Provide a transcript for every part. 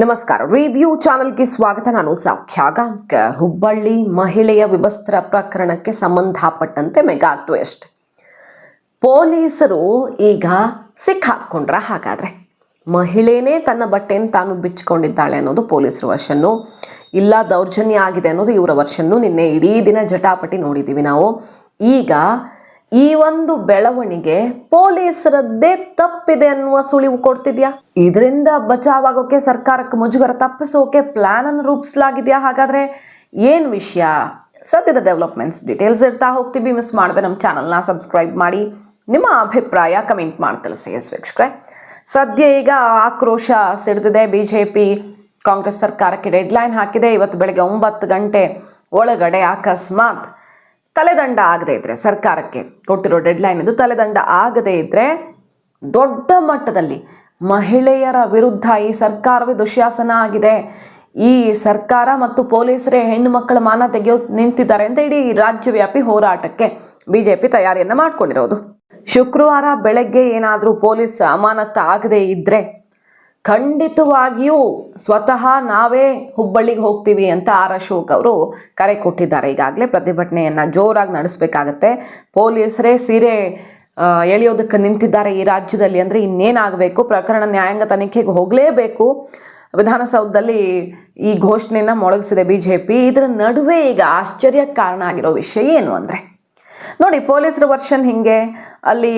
ನಮಸ್ಕಾರ. ರಿವ್ಯೂ ಚಾನೆಲ್ಗೆ ಸ್ವಾಗತ. ನಾನು ಸೌಖ್ಯ. ಗಾಂವ್ಕರ್ ಹುಬ್ಬಳ್ಳಿ ಮಹಿಳೆಯ ವಿವಸ್ತ್ರ ಪ್ರಕರಣಕ್ಕೆ ಸಂಬಂಧಪಟ್ಟಂತೆ ಮೆಗಾ ಟ್ವಿಸ್ಟ್. ಪೊಲೀಸರು ಈಗ ಸಿಕ್ಕಾಕೊಂಡ್ರ ಹಾಗಾದ್ರೆ? ಮಹಿಳೆನೇ ತನ್ನ ಬಟ್ಟೆಯನ್ನು ತಾನು ಬಿಚ್ಚಿಕೊಂಡಿದ್ದಾಳೆ ಅನ್ನೋದು ಪೊಲೀಸರ ವರ್ಷನ್ನು ಇಲ್ಲ ದೌರ್ಜನ್ಯ ಆಗಿದೆ ಅನ್ನೋದು ಇವರ ವರ್ಷನ್ನು ನಿನ್ನೆ ಇಡೀ ದಿನ ಜಟಾಪಟಿ ನೋಡಿದ್ದೀವಿ ನಾವು. ಈಗ ಈ ಒಂದು ಬೆಳವಣಿಗೆ ಪೊಲೀಸರದ್ದೇ ತಪ್ಪಿದೆ ಅನ್ನುವ ಸುಳಿವು ಕೊಡ್ತಿದ್ಯಾ? ಇದರಿಂದ ಬಚಾವಾಗೋಕೆ ಸರ್ಕಾರಕ್ಕೆ ಮುಜುಗರ ತಪ್ಪಿಸೋಕೆ ಪ್ಲಾನ್ ಅನ್ನು ರೂಪಿಸಲಾಗಿದೆಯಾ? ಹಾಗಾದ್ರೆ ಏನ್ ವಿಷಯ? ಸದ್ಯದ ಡೆವಲಪ್ಮೆಂಟ್ಸ್ ಡೀಟೇಲ್ಸ್ ಇರ್ತಾ ಹೋಗ್ತೀವಿ. ಮಿಸ್ ಮಾಡದೆ ನಮ್ಮ ಚಾನಲ್ನ ಸಬ್ಸ್ಕ್ರೈಬ್ ಮಾಡಿ. ನಿಮ್ಮ ಅಭಿಪ್ರಾಯ ಕಮೆಂಟ್ ಮಾಡಿ ತಿಳಿಸಿ ಎಸ್ ವೀಕ್ಷಕರೇ. ಸದ್ಯ ಈಗ ಆಕ್ರೋಶ ಸಿಡಿದಿದೆ. ಬಿ ಜೆ ಪಿ ಕಾಂಗ್ರೆಸ್ ಸರ್ಕಾರಕ್ಕೆ ಡೆಡ್ಲೈನ್ ಹಾಕಿದೆ. ಇವತ್ತು ಬೆಳಗ್ಗೆ ಒಂಬತ್ತು ಗಂಟೆ ಒಳಗಡೆ ಅಕಸ್ಮಾತ್ ತಲೆದಂಡ ಆಗದೇ ಇದ್ರೆ ಸರ್ಕಾರಕ್ಕೆ ಕೊಟ್ಟಿರೋ ಡೆಡ್ಲೈನ್ ಇದು ತಲೆದಂಡ ಆಗದೇ ಇದ್ರೆ ದೊಡ್ಡ ಮಟ್ಟದಲ್ಲಿ ಮಹಿಳೆಯರ ವಿರುದ್ಧ ಈ ಸರ್ಕಾರವೇ ದುಶ್ಯಾಸನ ಆಗಿದೆ. ಈ ಸರ್ಕಾರ ಮತ್ತು ಪೊಲೀಸರೇ ಹೆಣ್ಣು ಮಕ್ಕಳ ಮಾನ ತೆಗೆಯೋ ನಿಂತಿದ್ದಾರೆ ಅಂತ ಇಡೀ ರಾಜ್ಯವ್ಯಾಪಿ ಹೋರಾಟಕ್ಕೆ ಬಿಜೆಪಿ ತಯಾರಿಯನ್ನ ಮಾಡ್ಕೊಂಡಿರೋದು. ಶುಕ್ರವಾರ ಬೆಳಗ್ಗೆ ಏನಾದರೂ ಪೊಲೀಸ್ ಅಮಾನತ್ತು ಆಗದೇ ಇದ್ರೆ ಖಂಡಿತವಾಗಿಯೂ ಸ್ವತಃ ನಾವೇ ಹುಬ್ಬಳ್ಳಿಗೆ ಹೋಗ್ತೀವಿ ಅಂತ ಆರ್ ಅಶೋಕ್ ಅವರು ಕರೆ ಕೊಟ್ಟಿದ್ದಾರೆ. ಈಗಾಗಲೇ ಪ್ರತಿಭಟನೆಯನ್ನು ಜೋರಾಗಿ ನಡೆಸಬೇಕಾಗತ್ತೆ. ಪೊಲೀಸರೇ ಸೀರೆ ಎಳೆಯೋದಕ್ಕೆ ನಿಂತಿದ್ದಾರೆ ಈ ರಾಜ್ಯದಲ್ಲಿ ಅಂದರೆ ಇನ್ನೇನಾಗಬೇಕು? ಪ್ರಕರಣ ನ್ಯಾಯಾಂಗ ತನಿಖೆಗೆ ಹೋಗಲೇಬೇಕು? ವಿಧಾನಸೌಧದಲ್ಲಿ ಈ ಘೋಷಣೆಯನ್ನು ಮೊಳಗಿಸಿದೆ ಬಿ ಜೆ ಪಿ ಇದರ ನಡುವೆ ಈಗ ಆಶ್ಚರ್ಯಕ್ಕೆ ಕಾರಣ ಆಗಿರೋ ವಿಷಯ ಏನು ಅಂದರೆ, ನೋಡಿ ಪೊಲೀಸರ ವರ್ಷನ್ ಹಿಂಗೆ ಅಲ್ಲಿ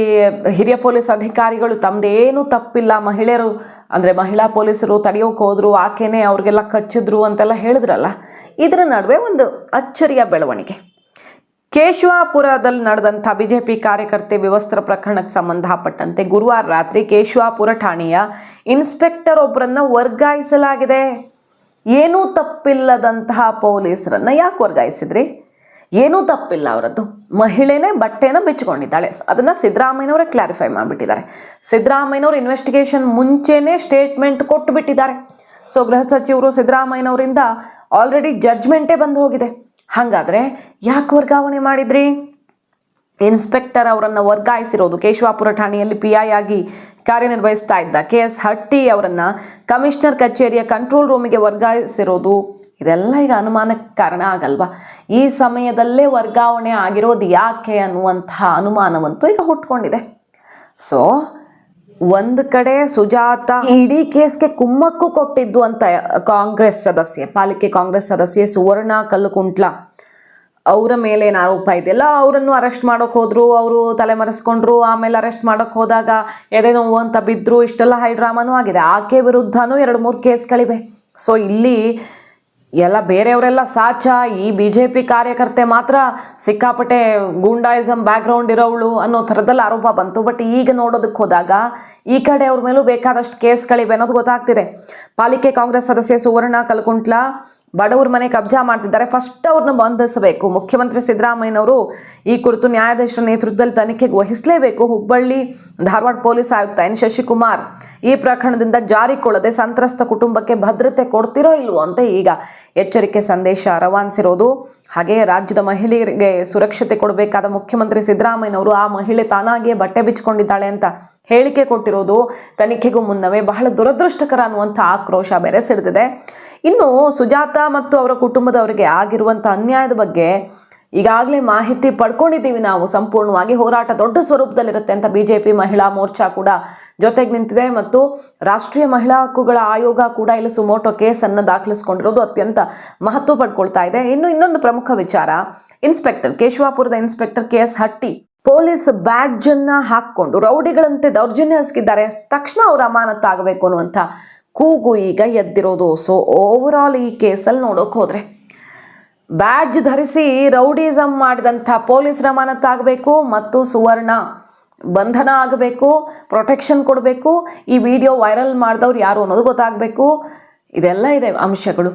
ಹಿರಿಯ ಪೊಲೀಸ್ ಅಧಿಕಾರಿಗಳು ತಮ್ಮದೇನು ತಪ್ಪಿಲ್ಲ. ಮಹಿಳೆಯರು ಅಂದರೆ ಮಹಿಳಾ ಪೊಲೀಸರು ತಡೆಯೋಕೆ ಹೋದ್ರು, ಆಕೆನೇ ಅವ್ರಿಗೆಲ್ಲ ಕಚ್ಚಿದ್ರು ಅಂತೆಲ್ಲ ಹೇಳಿದ್ರಲ್ಲ, ಇದರ ನಡುವೆ ಒಂದು ಅಚ್ಚರಿಯ ಬೆಳವಣಿಗೆ. ಕೇಶವಾಪುರದಲ್ಲಿ ನಡೆದಂಥ ಬಿಜೆಪಿ ಕಾರ್ಯಕರ್ತೆ ವಿವಸ್ತ್ರ ಪ್ರಕರಣಕ್ಕೆ ಸಂಬಂಧಪಟ್ಟಂತೆ ಗುರುವಾರ ರಾತ್ರಿ ಕೇಶವಾಪುರ ಠಾಣೆಯ ಇನ್ಸ್ಪೆಕ್ಟರ್ ಒಬ್ಬರನ್ನ ವರ್ಗಾಯಿಸಲಾಗಿದೆ. ಏನೂ ತಪ್ಪಿಲ್ಲದಂತಹ ಪೊಲೀಸರನ್ನು ಯಾಕೆ ವರ್ಗಾಯಿಸಿದ್ರಿ? ಏನೂ ತಪ್ಪಿಲ್ಲ ಅವರದ್ದು. ಮಹಿಳೆನೇ ಬಟ್ಟೆನ ಬಿಚ್ಚಿಕೊಂಡಿದ್ದಾಳೆ. ಅದನ್ನು ಸಿದ್ದರಾಮಯ್ಯನವರೇ ಕ್ಲಾರಿಫೈ ಮಾಡಿಬಿಟ್ಟಿದ್ದಾರೆ. ಸಿದ್ದರಾಮಯ್ಯನವರು ಇನ್ವೆಸ್ಟಿಗೇಷನ್ ಮುಂಚೆನೇ ಸ್ಟೇಟ್ಮೆಂಟ್ ಕೊಟ್ಟು ಬಿಟ್ಟಿದ್ದಾರೆ ಸೊ ಗೃಹ ಸಚಿವರು ಸಿದ್ದರಾಮಯ್ಯನವರಿಂದ ಆಲ್ರೆಡಿ ಜಡ್ಜ್ಮೆಂಟೇ ಬಂದು ಹೋಗಿದೆ. ಹಾಗಾದರೆ ಯಾಕೆ ವರ್ಗಾವಣೆ ಮಾಡಿದ್ರಿ? ಇನ್ಸ್ಪೆಕ್ಟರ್ ಅವರನ್ನು ವರ್ಗಾಯಿಸಿರೋದು ಕೇಶವಾಪುರ ಠಾಣೆಯಲ್ಲಿ ಪಿ ಐ ಆಗಿ ಕಾರ್ಯನಿರ್ವಹಿಸ್ತಾ ಇದ್ದ ಕೆ ಎಸ್ ಹಟ್ಟಿ ಅವರನ್ನು ಕಮಿಷನರ್ ಕಚೇರಿಯ ಕಂಟ್ರೋಲ್ ರೂಮಿಗೆ ವರ್ಗಾಯಿಸಿರೋದು ಇದೆಲ್ಲ ಈಗ ಅನುಮಾನಕ್ಕೆ ಕಾರಣ ಆಗಲ್ವಾ? ಈ ಸಮಯದಲ್ಲೇ ವರ್ಗಾವಣೆ ಆಗಿರೋದು ಯಾಕೆ ಅನ್ನುವಂತಹ ಅನುಮಾನವಂತೂ ಈಗ ಹುಟ್ಕೊಂಡಿದೆ. ಸೊ ಒಂದು ಕಡೆ ಸುಜಾತ ಇಡೀ ಕೇಸ್ಗೆ ಕುಮ್ಮಕ್ಕು ಕೊಟ್ಟಿದ್ದು ಅಂತ ಕಾಂಗ್ರೆಸ್ ಸದಸ್ಯೆ, ಪಾಲಿಕೆ ಕಾಂಗ್ರೆಸ್ ಸದಸ್ಯೆ ಸುವರ್ಣ ಕಲ್ಲುಕುಂಟ್ಲ. ಅವರ ಮೇಲೆ ಏನು ಆರೋಪ ಇದೆಯಲ್ಲ ಅವರನ್ನು ಅರೆಸ್ಟ್ ಮಾಡೋಕೆ ಹೋದ್ರು, ಅವರು ತಲೆಮರೆಸ್ಕೊಂಡ್ರು, ಆಮೇಲೆ ಅರೆಸ್ಟ್ ಮಾಡೋಕೆ ಹೋದಾಗ ಎದೆ ನೋವು ಅಂತ ಬಿದ್ದರು ಇಷ್ಟೆಲ್ಲ ಹೈ ಡ್ರಾಮಾನೂ ಆಗಿದೆ. ಆಕೆ ವಿರುದ್ಧನೂ ಎರಡು ಮೂರು ಕೇಸ್ಗಳಿವೆ. ಸೊ ಇಲ್ಲಿ ಎಲ್ಲ ಬೇರೆಯವರೆಲ್ಲ ಸಾಚ, ಈ ಬಿ ಜೆ ಪಿ ಕಾರ್ಯಕರ್ತೆ ಮಾತ್ರ ಸಿಕ್ಕಾಪಟ್ಟೆ ಗೂಂಡಾಯಿಸಮ್ ಬ್ಯಾಕ್ಗ್ರೌಂಡ್ ಇರೋವಳು ಅನ್ನೋ ಥರದಲ್ಲಿ ಆರೋಪ ಬಂತು. ಬಟ್ ಈಗ ನೋಡೋದಕ್ಕೆ ಹೋದಾಗ ಈ ಕಡೆ ಅವ್ರ ಮೇಲೂ ಬೇಕಾದಷ್ಟು ಕೇಸ್ಗಳಿವೆ ಅನ್ನೋದು ಗೊತ್ತಾಗ್ತಿದೆ. ಪಾಲಿಕೆ ಕಾಂಗ್ರೆಸ್ ಸದಸ್ಯೆ ಸುವರ್ಣ ಕಲ್ಕುಂಟ್ಲ ಬಡವ್ರ ಮನೆ ಕಬ್ಜಾ ಮಾಡ್ತಿದ್ದಾರೆ. ಫಸ್ಟ್ ಅವ್ರನ್ನ ಬಂಧಿಸಬೇಕು. ಮುಖ್ಯಮಂತ್ರಿ ಸಿದ್ದರಾಮಯ್ಯನವರು ಈ ಕುರಿತು ನ್ಯಾಯಾಧೀಶರ ನೇತೃತ್ವದಲ್ಲಿ ತನಿಖೆಗೆ ವಹಿಸಲೇಬೇಕು. ಹುಬ್ಬಳ್ಳಿ ಧಾರವಾಡ ಪೊಲೀಸ್ ಆಯುಕ್ತ ಎನ್. ಶಶಿಕುಮಾರ್ ಈ ಪ್ರಕರಣದಿಂದ ಜಾರಿಕೊಳ್ಳದೆ ಸಂತ್ರಸ್ತ ಕುಟುಂಬಕ್ಕೆ ಭದ್ರತೆ ಕೊಡ್ತಿರೋ ಇಲ್ವೋ ಅಂತ ಈಗ ಎಚ್ಚರಿಕೆ ಸಂದೇಶ ರವಾನಿಸಿರೋದು. ಹಾಗೆಯೇ ರಾಜ್ಯದ ಮಹಿಳೆಯರಿಗೆ ಸುರಕ್ಷತೆ ಕೊಡಬೇಕಾದ ಮುಖ್ಯಮಂತ್ರಿ ಸಿದ್ದರಾಮಯ್ಯನವರು ಆ ಮಹಿಳೆ ತಾನಾಗಿಯೇ ಬಟ್ಟೆ ಬಿಚ್ಚಿಕೊಂಡಿದ್ದಾಳೆ ಅಂತ ಹೇಳಿಕೆ ಕೊಟ್ಟಿರೋದು. ತನಿಖೆಗೂ ಮುನ್ನವೇ ಬಹಳ ದುರದೃಷ್ಟಕರ ಅನ್ನುವಂಥ ಆಕ್ರೋಶ ಬೇರೆ ಸಿಡಿದಿದೆ ಇನ್ನು ಸುಜಾತ ಮತ್ತು ಅವರ ಕುಟುಂಬದವರಿಗೆ ಆಗಿರುವಂಥ ಅನ್ಯಾಯದ ಬಗ್ಗೆ ಈಗಾಗಲೇ ಮಾಹಿತಿ ಪಡ್ಕೊಂಡಿದ್ದೀವಿ ನಾವು. ಸಂಪೂರ್ಣವಾಗಿ ಹೋರಾಟ ದೊಡ್ಡ ಸ್ವರೂಪದಲ್ಲಿರುತ್ತೆ ಅಂತ ಬಿ ಜೆ ಪಿ ಮಹಿಳಾ ಮೋರ್ಚಾ ಕೂಡ ಜೊತೆಗೆ ನಿಂತಿದೆ ಮತ್ತು ರಾಷ್ಟ್ರೀಯ ಮಹಿಳಾ ಹಕ್ಕುಗಳ ಆಯೋಗ ಕೂಡ ಇಲ್ಲಿ ಸುಮೋಟೋ ಕೇಸನ್ನು ದಾಖಲಿಸ್ಕೊಂಡಿರೋದು ಅತ್ಯಂತ ಮಹತ್ವ ಪಡ್ಕೊಳ್ತಾ ಇದೆ. ಇನ್ನು ಇನ್ನೊಂದು ಪ್ರಮುಖ ವಿಚಾರ, inspector ಕೇಶವಾಪುರದ inspector K S Hatti police ಬ್ಯಾಡ್ಜನ್ನು ಹಾಕ್ಕೊಂಡು ರೌಡಿಗಳಂತೆ ದೌರ್ಜನ್ಯ ಹಸ್ಕಿದ್ದಾರೆ. ತಕ್ಷಣ ಅವರು ಅಮಾನತ್ತಾಗಬೇಕು ಅನ್ನುವಂಥ ಕೂಗು ಈಗ ಎದ್ದಿರೋದು. ಸೊ ಓವರ್ ಆಲ್ ಈ ಕೇಸಲ್ಲಿ ನೋಡೋಕೆ ಹೋದರೆ ಬ್ಯಾಡ್ಜ್ ಧರಿಸಿ ರೌಡಿಸಮ್ ಮಾಡಿದಂಥ ಪೊಲೀಸರ ಮನತ್ತಾಗಬೇಕು ಮತ್ತು ಸುವರ್ಣ ಬಂಧನ ಆಗಬೇಕು ಪ್ರೊಟೆಕ್ಷನ್ ಕೊಡಬೇಕು. ಈ ವಿಡಿಯೋ ವೈರಲ್ ಮಾಡಿದವ್ರು ಯಾರು ಅನ್ನೋದು ಗೊತ್ತಾಗಬೇಕು. ಇದೆಲ್ಲ ಇದೆ ಅಂಶಗಳು.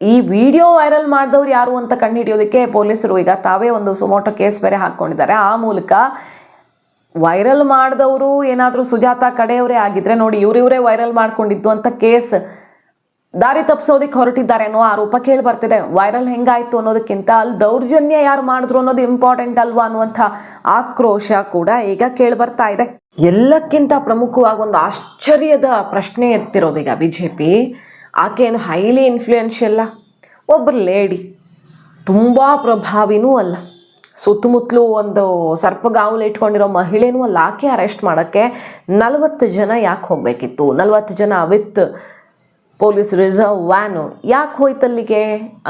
ಈ ವಿಡಿಯೋ ವೈರಲ್ ಮಾಡಿದವ್ರು ಯಾರು ಅಂತ ಕಂಡುಹಿಡಿಯೋದಕ್ಕೆ ಪೊಲೀಸರು ಈಗ ತಾವೇ ಒಂದು ಸುಮೋಟೋ ಕೇಸ್ ಬೇರೆ ಹಾಕ್ಕೊಂಡಿದ್ದಾರೆ. ಆ ಮೂಲಕ ವೈರಲ್ ಮಾಡಿದವರು ಏನಾದರೂ ಸುಜಾತ ಕಡೆಯವರೇ ಆಗಿದ್ರೆ ನೋಡಿ ಇವರಿವರೇ ವೈರಲ್ ಮಾಡ್ಕೊಂಡಿದ್ದು ಅಂತ ಕೇಸ್ ದಾರಿ ತಪ್ಪಿಸೋದಕ್ಕೆ ಹೊರಟಿದ್ದಾರೆ ಅನ್ನೋ ಆರೋಪ ಕೇಳಿ ಬರ್ತಿದೆ. ವೈರಲ್ ಹೆಂಗಾಯ್ತು ಅನ್ನೋದಕ್ಕಿಂತ ಅಲ್ಲಿ ದೌರ್ಜನ್ಯ ಯಾರು ಮಾಡಿದ್ರು ಅನ್ನೋದು ಇಂಪಾರ್ಟೆಂಟ್ ಅಲ್ವಾ ಅನ್ನುವಂಥ ಆಕ್ರೋಶ ಕೂಡ ಈಗ ಕೇಳಿ ಬರ್ತಾ ಇದೆ. ಎಲ್ಲಕ್ಕಿಂತ ಪ್ರಮುಖವಾಗಿ ಒಂದು ಆಶ್ಚರ್ಯದ ಪ್ರಶ್ನೆ ಎತ್ತಿರೋದು ಈಗ ಬಿ ಜೆ ಪಿ ಆಕೆ ಏನು ಹೈಲಿ ಇನ್ಫ್ಲೂಯೆನ್ಷಿಯಲ್ಲ ಒಬ್ಬರು ಲೇಡಿ ತುಂಬ ಪ್ರಭಾವಿನೂ ಅಲ್ಲ. ಸುತ್ತಮುತ್ತಲೂ ಒಂದು ಸರ್ಪಗಾವಲು ಇಟ್ಕೊಂಡಿರೋ ಮಹಿಳೆನೂ ಅಲ್ಲಿ ಆಕೆ ಅರೆಸ್ಟ್ ಮಾಡೋಕ್ಕೆ ನಲವತ್ತು ಜನ ಯಾಕೆ ಹೋಗಬೇಕಿತ್ತು? ನಲವತ್ತು ಜನ ವಿತ್ ಪೊಲೀಸ್ ರಿಸರ್ವ್ ವ್ಯಾನು ಯಾಕೆ ಹೋಯ್ತಲ್ಲಿಗೆ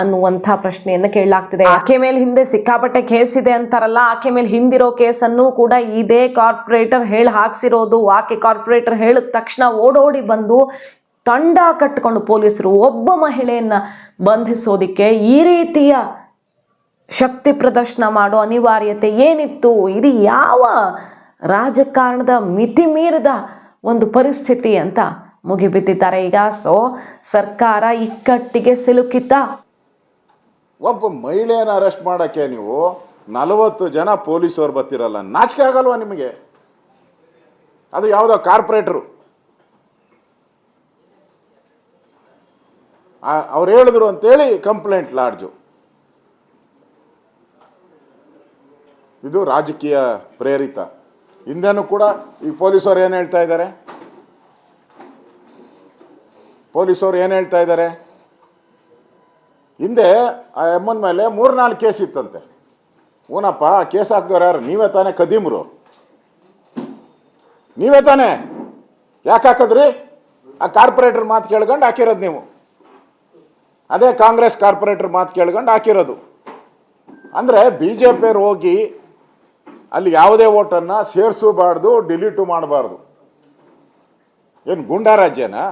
ಅನ್ನುವಂಥ ಪ್ರಶ್ನೆಯನ್ನು ಕೇಳಲಾಗ್ತಿದೆ. ಆಕೆ ಮೇಲೆ ಹಿಂದೆ ಸಿಕ್ಕಾಪಟ್ಟೆ ಕೇಸ್ ಇದೆ ಅಂತಾರಲ್ಲ, ಆಕೆ ಮೇಲೆ ಹಿಂದಿರೋ ಕೇಸನ್ನು ಕೂಡ ಇದೇ ಕಾರ್ಪೊರೇಟರ್ ಹೇಳಿ ಹಾಕ್ಸಿರೋದು. ಆಕೆ ಕಾರ್ಪೊರೇಟರ್ ಹೇಳಿದ ತಕ್ಷಣ ಓಡೋಡಿ ಬಂದು ತಂಡ ಕಟ್ಟಿಕೊಂಡು ಪೊಲೀಸರು ಒಬ್ಬ ಮಹಿಳೆಯನ್ನು ಬಂಧಿಸೋದಕ್ಕೆ ಈ ರೀತಿಯ ಶಕ್ತಿ ಪ್ರದರ್ಶನ ಮಾಡೋ ಅನಿವಾರ್ಯತೆ ಏನಿತ್ತು? ಇದು ಯಾವ ರಾಜಕಾರಣದ ಮಿತಿ ಮೀರಿದ ಒಂದು ಪರಿಸ್ಥಿತಿ ಅಂತ ಮುಗಿಬಿದ್ದಿದ್ದಾರೆ. ಈಗ ಸೊ, ಸರ್ಕಾರ ಇಕ್ಕಟ್ಟಿಗೆ ಸಿಲುಕಿತ ಒಬ್ಬ ಮಹಿಳೆಯನ್ನು ಅರೆಸ್ಟ್ ಮಾಡೋಕ್ಕೆ ನೀವು ನಲವತ್ತು ಜನ ಪೊಲೀಸರು ಬರ್ತಿರಲ್ಲ, ನಾಚಿಕೆ ಆಗಲ್ವಾ ನಿಮಗೆ? ಅದು ಯಾವುದೋ ಕಾರ್ಪೊರೇಟ್ರು. ಅವ್ರು ಹೇಳಿದ್ರು ಅಂತೇಳಿ ಕಂಪ್ಲೇಂಟ್ ಲಾಡ್ಜು. ಇದು ರಾಜಕೀಯ ಪ್ರೇರಿತ. ಹಿಂದೆನೂ ಕೂಡ ಈ ಪೊಲೀಸರು ಏನು ಹೇಳ್ತಾ ಇದ್ದಾರೆ? ಪೊಲೀಸರು ಏನು ಹೇಳ್ತಾ ಇದ್ದಾರೆ? ಹಿಂದೆ ಆ ಎಮ್ಮನ್ ಮೇಲೆ ಮೂರ್ನಾಲ್ಕು ಕೇಸ್ ಇತ್ತಂತೆ. ಊನಪ್ಪ ಕೇಸ್ ಹಾಕಿದವ್ರು ಯಾರು? ನೀವೇ ತಾನೇ ಕದೀಮ್ರು ನೀವೇ ತಾನೇ? ಯಾಕೆ ಹಾಕಿದ್ರಿ? ಆ ಕಾರ್ಪೊರೇಟರ್ ಮಾತು ಕೇಳ್ಕೊಂಡು ಹಾಕಿರೋದು ನೀವು. ಅದೇ ಕಾಂಗ್ರೆಸ್ ಕಾರ್ಪೊರೇಟರ್ ಮಾತು ಕೇಳ್ಕೊಂಡು ಹಾಕಿರೋದು. ಅಂದರೆ ಬಿ ಜೆ ಪಿಯವ್ರು ಹೋಗಿ ಅಲ್ಲಿ ಯಾವುದೇ ಓಟನ್ನು ಸೇರಿಸಬಾರ್ದು, ಡಿಲೀಟು ಮಾಡಬಾರ್ದು. ಏನು ಗುಂಡಾ ರಾಜ್ಯನಾ?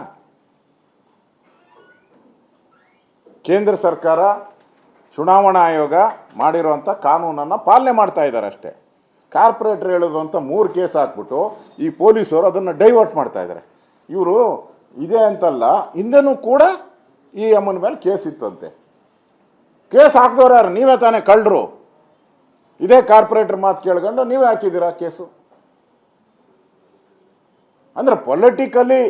ಕೇಂದ್ರ ಸರ್ಕಾರ ಚುನಾವಣಾ ಆಯೋಗ ಮಾಡಿರುವಂಥ ಕಾನೂನನ್ನು ಪಾಲನೆ ಮಾಡ್ತಾ ಇದ್ದಾರೆ ಅಷ್ಟೇ. ಕಾರ್ಪೊರೇಟರ್ ಹೇಳಿದ್ರು ಮೂರು ಕೇಸ್ ಹಾಕ್ಬಿಟ್ಟು ಈ ಪೊಲೀಸರು ಅದನ್ನು ಡೈವರ್ಟ್ ಮಾಡ್ತಾ ಇದ್ದಾರೆ. ಇವರು ಇದೆ ಅಂತಲ್ಲ, ಹಿಂದೆನೂ ಕೂಡ ಈ ಅಮ್ಮನ ಮೇಲೆ ಕೇಸ್ ಇತ್ತಂತೆ. ಕೇಸ್ ಹಾಕ್ದವ್ರು ಯಾರು? ನೀವೇ ತಾನೇ ಕಳ್ಳರು. ಇದೇ ಕಾರ್ಪೊರೇಟರ್ ಮಾತು ಕೇಳ್ಕೊಂಡು ನೀವೇ ಹಾಕಿದ್ದೀರಾ ಕೇಸು? ಅಂದರೆ ಪೊಲಿಟಿಕಲಿ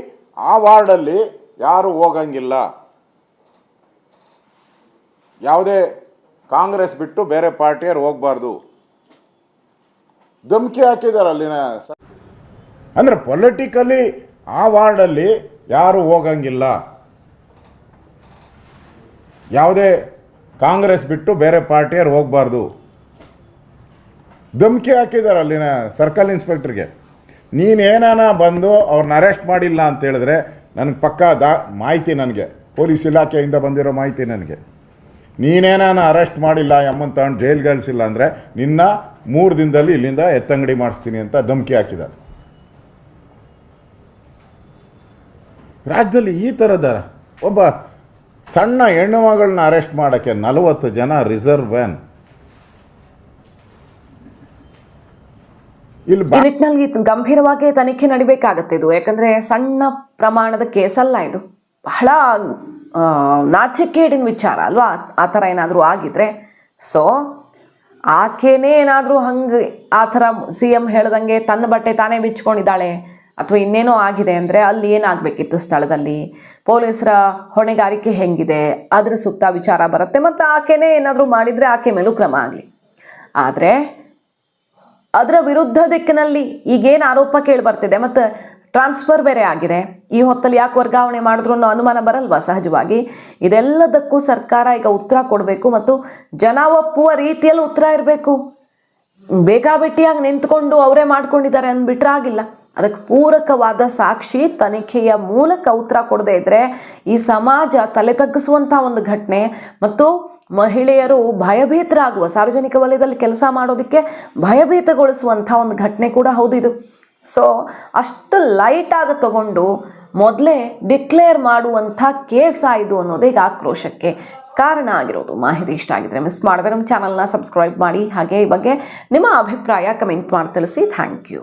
ಆ ವಾರ್ಡಲ್ಲಿ ಯಾರು ಹೋಗಂಗಿಲ್ಲ. ಯಾವುದೇ ಕಾಂಗ್ರೆಸ್ ಬಿಟ್ಟು ಬೇರೆ ಪಾರ್ಟಿಯವ್ರು ಹೋಗ್ಬಾರ್ದು. ಧಮ್ಕಿ ಹಾಕಿದ್ದಾರೆ ಅಲ್ಲಿನ ಅಂದರೆ ಪೊಲಿಟಿಕಲಿ ಆ ವಾರ್ಡಲ್ಲಿ ಯಾರು ಹೋಗಂಗಿಲ್ಲ. ಯಾವುದೇ ಕಾಂಗ್ರೆಸ್ ಬಿಟ್ಟು ಬೇರೆ ಪಾರ್ಟಿಯವ್ರು ಹೋಗ್ಬಾರ್ದು. ಧಮಕಿ ಹಾಕಿದ್ದಾರೆ ಅಲ್ಲಿನ ಸರ್ಕಲ್ ಇನ್ಸ್ಪೆಕ್ಟರ್ಗೆ. ನೀನೇನಾನ ಬಂದು ಅವ್ರನ್ನ ಅರೆಸ್ಟ್ ಮಾಡಿಲ್ಲ ಅಂತ ಹೇಳಿದ್ರೆ ನನಗೆ ಪಕ್ಕಾ ದಾ, ಮಾಹಿತಿ ನನಗೆ. ಪೊಲೀಸ್ ಇಲಾಖೆಯಿಂದ ಬಂದಿರೋ ಮಾಹಿತಿ ನನಗೆ. ನೀನೇನಾನ ಅರೆಸ್ಟ್ ಮಾಡಿಲ್ಲ, ಅಮ್ಮನ್ ತಗೊಂಡು ಜೈಲ್ಗೆ ಕಳಿಸಿಲ್ಲ ಅಂದರೆ ನಿನ್ನ ಮೂರು ದಿನದಲ್ಲಿ ಇಲ್ಲಿಂದ ಎತ್ತಂಗಡಿ ಮಾಡಿಸ್ತೀನಿ ಅಂತ ಧಮಕಿ ಹಾಕಿದ ರಾಜ್ಯದಲ್ಲಿ ಈ ಥರದ ಒಬ್ಬ ಸಣ್ಣ ಹೆಣ್ಣು ಮಗಳನ್ನ ಅರೆಸ್ಟ್ ಮಾಡೋಕ್ಕೆ ನಲವತ್ತು ಜನ ರಿಸರ್ವ್ ವ್ಯಾನ್ ಈ ನಿಟ್ಟಿನಲ್ಲಿ ಗಂಭೀರವಾಗಿ ತನಿಖೆ ನಡಿಬೇಕಾಗತ್ತೆ ಇದು. ಯಾಕಂದ್ರೆ ಸಣ್ಣ ಪ್ರಮಾಣದ ಕೇಸಲ್ಲ ಇದು. ಬಹಳ ನಾಚಿಕೇಡಿನ ವಿಚಾರ ಅಲ್ವಾ? ಆ ಥರ ಏನಾದರೂ ಆಗಿದ್ರೆ. ಸೊ ಆಕೆನೇ ಏನಾದರೂ ಹಂಗೆ ಆ ಥರ ಸಿ ಎಂ ಹೇಳ್ದಂಗೆ ತನ್ನ ಬಟ್ಟೆ ತಾನೇ ಬಿಚ್ಕೊಂಡಿದ್ದಾಳೆ ಅಥವಾ ಇನ್ನೇನೋ ಆಗಿದೆ ಅಂದರೆ ಅಲ್ಲಿ ಏನಾಗಬೇಕಿತ್ತು ಸ್ಥಳದಲ್ಲಿ? ಪೊಲೀಸರ ಹೊಣೆಗಾರಿಕೆ ಹೆಂಗಿದೆ? ಅದ್ರ ಸುತ್ತ ವಿಚಾರ ಬರುತ್ತೆ. ಮತ್ತು ಆಕೆನೇ ಏನಾದರೂ ಮಾಡಿದರೆ ಆಕೆ ಮೇಲೂ ಕ್ರಮ ಆಗಲಿ. ಆದರೆ ಅದರ ವಿರುದ್ಧ ದಿಕ್ಕಿನಲ್ಲಿ ಈಗೇನು ಆರೋಪ ಕೇಳಿ ಬರ್ತಿದೆ ಮತ್ತು ಟ್ರಾನ್ಸ್ಫರ್ ಬೇರೆ ಆಗಿದೆ. ಈ ಹೊತ್ತಲ್ಲಿ ಯಾಕೆ ವರ್ಗಾವಣೆ ಮಾಡಿದ್ರು ಅನ್ನೋ ಅನುಮಾನ ಬರಲ್ವಾ? ಸಹಜವಾಗಿ ಇದೆಲ್ಲದಕ್ಕೂ ಸರ್ಕಾರ ಈಗ ಉತ್ತರ ಕೊಡಬೇಕು ಮತ್ತು ಜನ ಒಪ್ಪುವ ರೀತಿಯಲ್ಲಿ ಉತ್ತರ ಇರಬೇಕು. ಬೇಕಾಬಿಟ್ಟಿಯಾಗಿ ನಿಂತ್ಕೊಂಡು ಅವರೇ ಮಾಡ್ಕೊಂಡಿದ್ದಾರೆ ಅಂದ್ಬಿಟ್ರೆ ಆಗಿಲ್ಲ. ಅದಕ್ಕೆ ಪೂರಕವಾದ ಸಾಕ್ಷಿ ತನಿಖೆಯ ಮೂಲಕ ಉತ್ತರ ಕೊಡದೇ ಇದ್ರೆ ಈ ಸಮಾಜ ತಲೆ ತಗ್ಗಿಸುವಂಥ ಒಂದು ಘಟನೆ. ಮತ್ತು ಮಹಿಳೆಯರು ಭಯಭೀತರಾಗುವ, ಸಾರ್ವಜನಿಕ ವಲಯದಲ್ಲಿ ಕೆಲಸ ಮಾಡೋದಕ್ಕೆ ಭಯಭೀತಗೊಳಿಸುವಂಥ ಒಂದು ಘಟನೆ ಕೂಡ ಹೌದು ಇದು ಸೊ ಅಷ್ಟು ಲೈಟಾಗಿ ತಗೊಂಡು ಮೊದಲೇ ಡಿಕ್ಲೇರ್ ಮಾಡುವಂಥ ಕೇಸ್ ಆಯಿತು ಅನ್ನೋದೇ ಈಗ ಆಕ್ರೋಶಕ್ಕೆ ಕಾರಣ ಆಗಿರೋದು. ಮಾಹಿತಿ ಇಷ್ಟ ಆಗಿದ್ರೆ ಮಿಸ್ ಮಾಡಿದ್ರೆ ನಮ್ಮ ಚಾನಲ್ನ ಸಬ್ಸ್ಕ್ರೈಬ್ ಮಾಡಿ. ಹಾಗೆ ಈ ಬಗ್ಗೆ ನಿಮ್ಮ ಅಭಿಪ್ರಾಯ ಕಮೆಂಟ್ ಮಾಡಿ ತಿಳಿಸಿ. Thank you